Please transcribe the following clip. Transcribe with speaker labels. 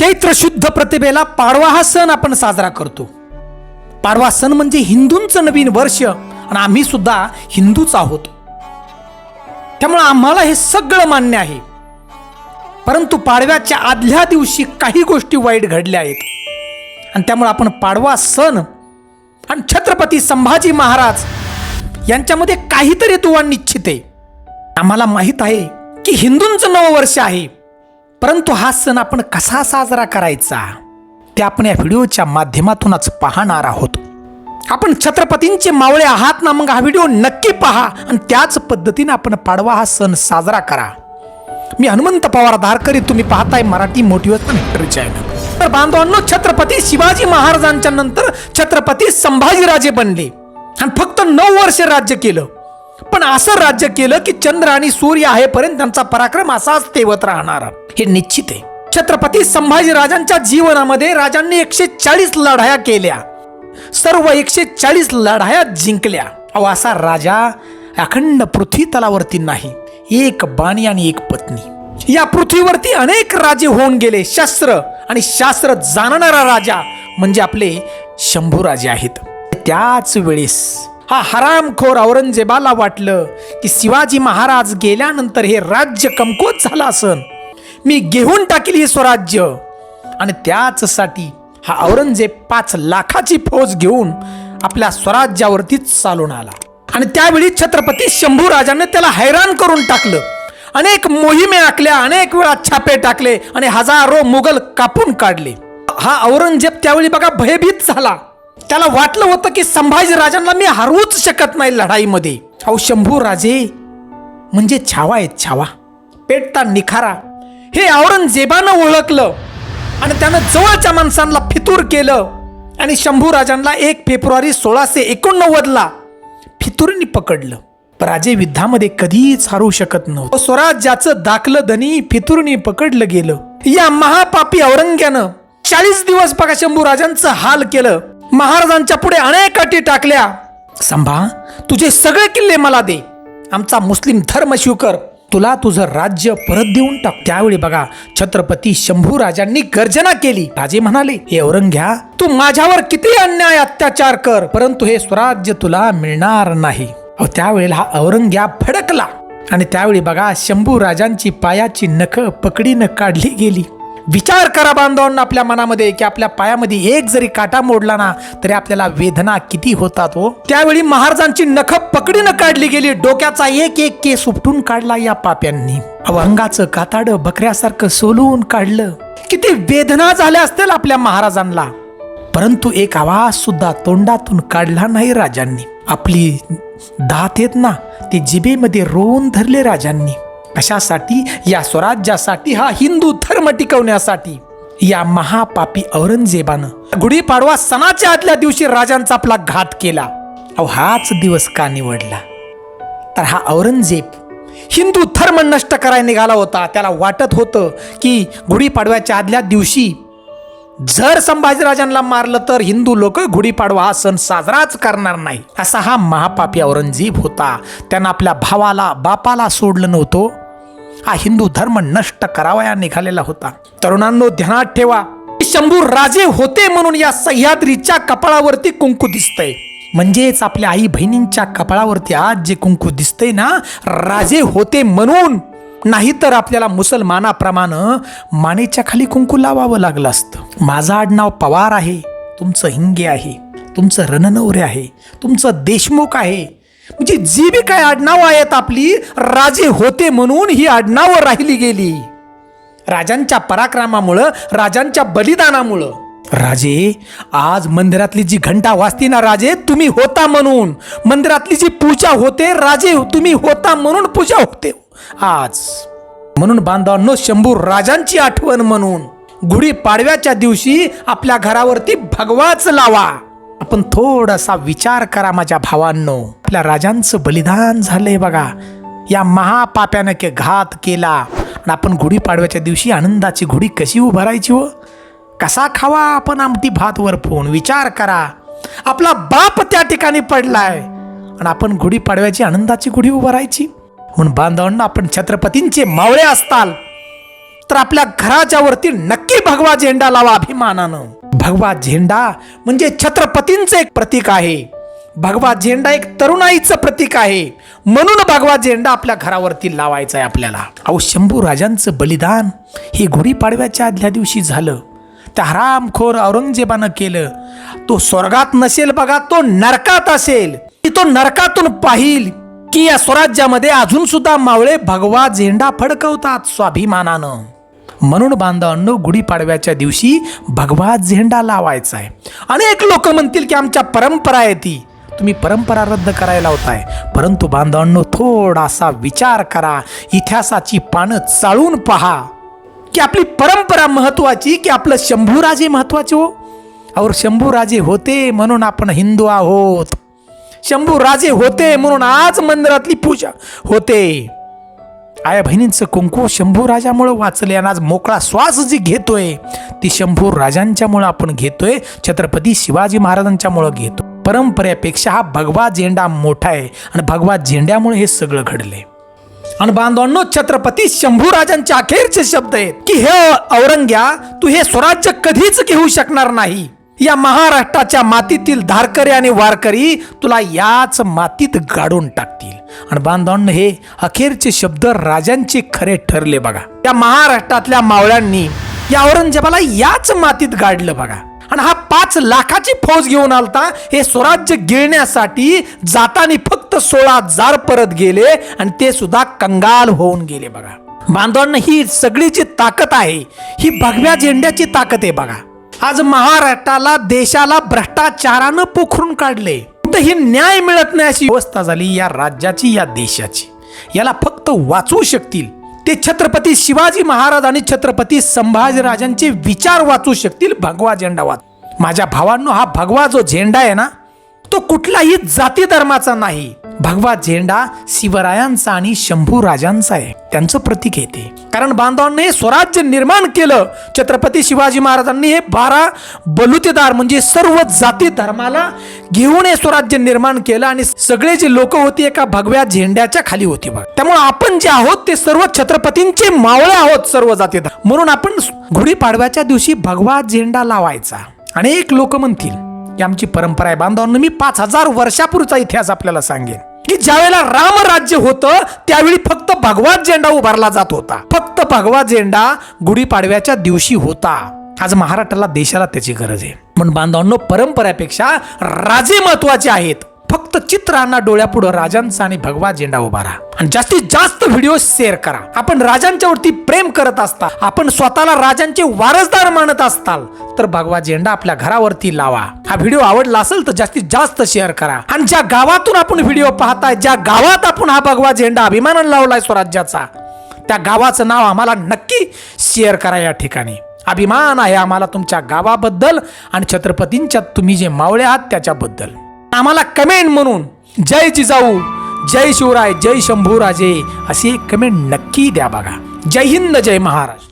Speaker 1: चैत्र शुद्ध प्रतिभेला पाडवा हा सण आपण साजरा करतो. पाडवा सण म्हणजे हिंदूंचं नवीन वर्ष आणि आम्ही सुद्धा हिंदूच आहोत. त्यामुळे आम्हाला हे सगळं मान्य आहे. परंतु पाडव्याच्या आदल्या दिवशी काही गोष्टी वाईट घडल्या आहेत. आणि त्यामुळे आपण पाडवा सण आणि छत्रपती संभाजी महाराज यांच्यामध्ये काहीतरी दुवा निश्चित आहे. आम्हाला माहीत आहे की हिंदूंचं नववर्ष आहे. परंतु हा सण आपण कसा साजरा करायचा ते आपण या व्हिडिओच्या माध्यमातूनच पाहणार आहोत. आपण छत्रपतींचे मावळे आहात ना मग हा व्हिडिओ नक्की पहा आणि त्याच पद्धतीने आपण पाडवा हा सण साजरा करा. मी हनुमंत पवार धारकरी तुम्ही पाहताय मराठी मोटिवेशनल हिस्टरी चॅनल तर बांधवांनो छत्रपती शिवाजी महाराजांच्या नंतर छत्रपती संभाजीराजे बनले. आणि फक्त नऊ वर्ष राज्य केलं. पण असं राज्य केलं की चंद्र आणि सूर्य आहेपर्यंत त्यांचा पराक्रम असाच तेवत राहणार. हे निश्चित आहे. छत्रपती संभाजीराजांच्या जीवनामध्ये राजांनी एकशे चाळीस लढाया केल्या. सर्व एकशे चाळीस लढाया जिंकल्या. अहो असा राजा अखंड पृथ्वी तलावरती नाही एक बाणी आणि एक पत्नी. या पृथ्वीवरती अनेक राजे होऊन गेले शास्त्र आणि शास्त्र जाणणारा राजा म्हणजे आपले शंभू राजे आहेत. त्याच वेळेस हा हरामखोर औरंगजेबाला वाटलं की शिवाजी महाराज गेल्यानंतर हे राज्य कमकुवत झालं असन. मी घेऊन टाकील हे स्वराज्य. आणि त्याचसाठी हा औरंगजेब पाच लाखाची फौज घेऊन आपल्या स्वराज्यावरतीच चालून आला. आणि त्यावेळी छत्रपती शंभू राजाने त्याला हैराण करून टाकलं. अनेक मोहिमे आखल्या अनेक वेळा छापे टाकले आणि हजारो मुघल कापून काढले. हा औरंगजेब त्यावेळी बघा भयभीत झाला. त्याला वाटलं होतं की संभाजी राजांना मी हरवूच शकत नाही लढाईमध्ये. अहो शंभू राजे म्हणजे छावा आहेत छावा. पेटता निखारा हे औरंगजेबानं ओळखलं. आणि त्यानं जवळच्या माणसांना फितूर केलं. आणि शंभू राजांना एक फेब्रुवारी सोळाशे एकोणनव्वदला फितूरनी पकडलं. राजे युद्धामध्ये कधीच हरवू शकत नव्हतं. स्वराज्याचं दाखलं धनी फितूरनी पकडलं गेलं. या महापापी औरंग्यानं चाळीस दिवस बघा शंभू राजांचं हाल केलं. महाराजांच्या पुढे अनेक अटी टाकल्या. संभा तुझे सगळे किल्ले मला दे. आमचा मुस्लिम धर्म स्वीकार तुला तुझं राज्य परत देऊन टाक. त्यावेळी बघा छत्रपती शंभू राजांनी गर्जना केली. राजे म्हणाले हे औरंग्या तू माझ्यावर किती अन्याय अत्याचार कर परंतु हे स्वराज्य तुला मिळणार नाही. त्यावेळेला हा औरंग्या भडकला आणि त्यावेळी बघा शंभू राजांची पायाची नख पकडीनं काढली गेली. विचार करा बांधवांना आपल्या मनामध्ये की आपल्या पायामध्ये एक जरी काटा मोडला ना तरी आपल्याला वेदना किती होतात हो? त्यावेळी महाराजांची नख पकडीनं काढली गेली डोक्याचा एक एक केस उपटून काढला या पाप्यांनी. अवंगाचं अंगाचं काताड बकऱ्यासारखं सोलून काढलं. किती वेदना झाल्या असतील आपल्या महाराजांना. परंतु एक आवाज सुद्धा तोंडातून काढला नाही राजांनी. आपली दात येत ना ते जिबेमध्ये रोवून धरले राजांनी. कशासाठी? या स्वराज्यासाठी हा हिंदू धर्म टिकवण्यासाठी. या महापापी औरंगजेबानं गुढीपाडवा सणाच्या आदल्या दिवशी राजांचा आपला घात केला. अहो हाच दिवस का निवडला? तर हा औरंगजेब हिंदू धर्म नष्ट करायला निघाला होता. त्याला वाटत होतं की गुढीपाडव्याच्या आदल्या दिवशी जर संभाजीराजांना मारलं तर हिंदू लोक गुढीपाडवा हा सण साजराच करणार नाही. असा हा महापापी औरंगजेब होता. त्यानं आपल्या भावाला बापाला सोडलं नव्हतं. हा हिंदू धर्म नष्ट करावया निघालेला होता. तरुणांनो ध्यानात ठेवा. शंभू राजे होते म्हणून या सह्याद्रीच्या कपाळावरती कुंकू दिसतंय. म्हणजेच आपल्या आई बहिणींच्या कपाळावरती आज जे कुंकू दिसतंय ना राजे होते म्हणून. नाहीतर आपल्याला मुसलमानाप्रमाणे मानेच्या खाली कुंकू लावावं लागलं असतं. माझं आडनाव पवार आहे तुमचं हिंगे आहे तुमचं रणनवरे आहे तुमचं देशमुख आहे. म्हणजे जी बी काय आडनावं आहेत आपली राजे होते म्हणून ही आडनावं राहिली गेली. राजांच्या पराक्रमामुळं राजांच्या बलिदानामुळं. राजे आज मंदिरातली जी घंटा वाजती ना राजे तुम्ही होता म्हणून. मंदिरातली जी पूजा होते राजे तुम्ही होता म्हणून पूजा होते. आज म्हणून बांधवांनो शंभू राजांची आठवण म्हणून. गुढी पाडव्याच्या दिवशी आपल्या घरावरती भगवाच लावा. आपण थोडासा विचार करा माझ्या भावांनो. आपल्या राजांचं बलिदान झालंय बघा. या महापाप्यानं के घात केला. आणि आपण गुढीपाडव्याच्या दिवशी आनंदाची गुढी कशी उभारायची हो? कसा खावा आपण आमटी भात वर फोन विचार करा. आपला बाप त्या ठिकाणी पडलाय. आणि आपण गुढीपाडव्याची आनंदाची गुढी उभारायची. म्हणून बांधवांना आपण छत्रपतींचे मावळे असताल. तर आपल्या घराच्या वरती नक्की भगवा झेंडा लावा अभिमानानं. भगवा झेंडा म्हणजे छत्रपतींचं एक प्रतीक आहे. भगवा झेंडा एक तरुणाईचं प्रतीक आहे. म्हणून भगवा झेंडा आपल्या घरावरती लावायचा आहे आपल्याला. अहो शंभू राजांचं बलिदान हे गुढीपाडव्याच्या आदल्या दिवशी झालं. त्या हरामखोर औरंगजेबानं केलं. तो स्वर्गात नसेल बघा तो नरकात असेल. की तो नरकातून पाहिल की या स्वराज्यामध्ये अजून सुद्धा मावळे भगवा झेंडा फडकवतात स्वाभिमानानं. म्हणून बांधवांनो गुढीपाडव्याच्या दिवशी भगवा झेंडा लावायचा आहे. अनेक लोक म्हणतील की आमच्या परंपरा आहे ती. तुम्ही परंपरा रद्द करायला होताय. परंतु बांधवांनो थोडासा विचार करा. इतिहासाची पानं चाळून पहा. की आपली परंपरा महत्वाची की आपलं शंभूराजे महत्त्वाचे हो? और शंभूराजे होते म्हणून आपण हिंदू आहोत. शंभू राजे होते म्हणून आज मंदिरातली पूजा होते. आया बहिणींचं कुंकू शंभूराजामुळं वाचले आणि आज मोकळा श्वास जी घेतोय ती शंभू राजांच्यामुळं आपण घेतोय छत्रपती शिवाजी महाराजांच्यामुळं घेतो. परंपरेपेक्षा हा भगवा झेंडा मोठा आहे आणि भगवा झेंड्यामुळे हे सगळं घडले. आणि बांधवांनो छत्रपती शंभूराजांचे अखेरचे शब्द आहेत की हे औरंग्या तू हे स्वराज्य कधीच घेऊ शकणार नाही. या महाराष्ट्राच्या मातीतील धारकरी आणि वारकरी तुला याच मातीत गाडून टाकतील. आणि बांधवांनो हे अखेरचे शब्द राजांचे खरे ठरले बघा. त्या महाराष्ट्रातल्या मावळ्यांनी या औरंगजेबाला याच मातीत गाडलं बघा. पाच लाखाची फौज घेऊन आलता. हे स्वराज्य गिळण्यासाठी जातानी फक्त सोळा हजार परत गेले आणि ते सुद्धा कंगाल होऊन गेले बघा. बांधवांना ही सगळी जी ताकद आहे ही भगव्या झेंड्याची ताकद आहे बघा. आज महाराष्ट्राला देशाला भ्रष्टाचारानं पोखरून काढले. कुठेही न्याय मिळत नाही अशी अवस्था झाली या राज्याची या देशाची. याला फक्त वाचवू शकतील. ते छत्रपती शिवाजी महाराज आणि छत्रपती संभाजीराजांचे विचार वाचू शकतील भगवा झेंडा वाच माझ्या भावांनो हा भगवा जो झेंडा आहे ना तो कुठलाही जाती धर्माचा नाही. भगवा झेंडा शिवरायांचा आणि शंभू राजांचा आहे. त्यांचं प्रतीक आहे ते. कारण बांधवांनी हे स्वराज्य निर्माण केलं. छत्रपती शिवाजी महाराजांनी हे बारा बलुतेदार म्हणजे सर्व जाती धर्माला घेऊन हे स्वराज्य निर्माण केलं आणि सगळे जे लोक होती एका भगव्या झेंड्याच्या खाली होती बघ. त्यामुळे आपण जे आहोत ते सर्व छत्रपतींचे मावळे आहोत सर्व जाती म्हणून आपण गुढीपाडव्याच्या दिवशी भगवा झेंडा लावायचा. अनेक लोक म्हणतील की आमची परंपरा आहे बांधवांना मी पाच हजार वर्षापूर्वीचा इतिहास आपल्याला सांगेन. की ज्यावेळेला रामराज्य होतं त्यावेळी फक्त भगवा झेंडा उभारला जात होता. फक्त भगवा झेंडा गुढीपाडव्याच्या दिवशी होता. आज महाराष्ट्राला देशाला त्याची गरज आहे. म्हणून बांधवांनो परंपरेपेक्षा राजे महत्त्वाचे आहेत. फक्त चित्रांना डोळ्यापुढं राजांचा आणि भगवा झेंडा उभा राहा. आणि जास्तीत जास्त व्हिडिओ शेअर करा. आपण राजांच्या वरती प्रेम करत असता आपण स्वतःला राजांचे वारसदार मानत असताल तर भगवा झेंडा आपल्या घरावरती लावा. हा व्हिडिओ आवडला असेल तर जास्तीत जास्त शेअर करा. आणि ज्या गावातून आपण व्हिडिओ पाहताय ज्या गावात आपण हा भगवा झेंडा अभिमानानं लावलाय स्वराज्याचा त्या गावाचं नाव आम्हाला नक्की शेअर करा या ठिकाणी. अभिमान आहे आम्हाला तुमच्या गावाबद्दल आणि छत्रपतींच्या तुम्ही जे मावळे आहात त्याच्याबद्दल. आम्हाला कमेंट म्हणून जय जिजाऊ जय शिवराय जय शंभूराजे अशी एक कमेंट नक्की द्या बघा. जय हिंद जय महाराष्ट्र.